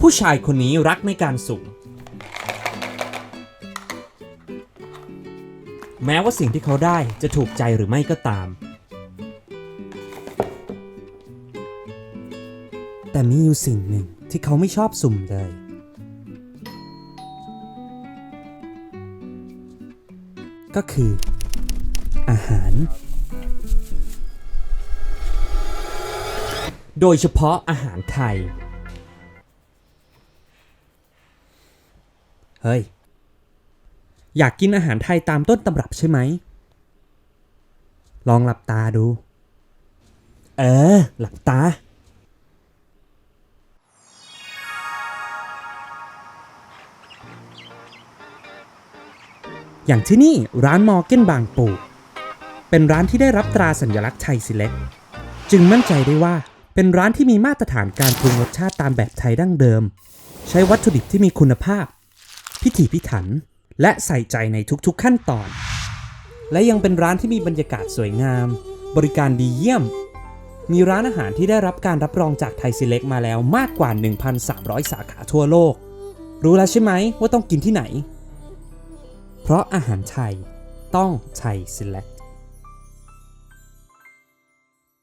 ผู้ชายคนนี้รักในการสุ่มแม้ว่าสิ่งที่เขาได้จะถูกใจหรือไม่ก็ตาม แต่มีอยู่สิ่งหนึ่งที่เขาไม่ชอบสุ่มเลย ก็คือ อาหาร โดยเฉพาะอาหารไทย เฮ้ย อยากกินอาหารไทยตามต้นตำรับใช่ไหม ลองหลับตาดู เออ หลับตา อย่างที่นี่ร้านมอร์เก้นบางปู เป็นร้านที่ได้รับตราสัญลักษณ์ไทยสิเล็ก จึงมั่นใจได้ว่าเป็นร้านที่มีมาตรฐานการปรุงรสชาติตามแบบไทยดั้งเดิม ใช้วัตถุดิบที่มีคุณภาพ พิถีพิถัน และใส่ใจในทุกๆขั้นตอน และยังเป็นร้านที่มีบรรยากาศสวยงาม บริการดีเยี่ยม มีร้านอาหารที่ได้รับการรับรองจากไทยซิเล็กมาแล้วมากกว่า 1,300 สาขาทั่วโลก รู้แล้วใช่ไหมว่าต้องกินที่ไหน เพราะอาหารไทยต้องไทยซิเล็ก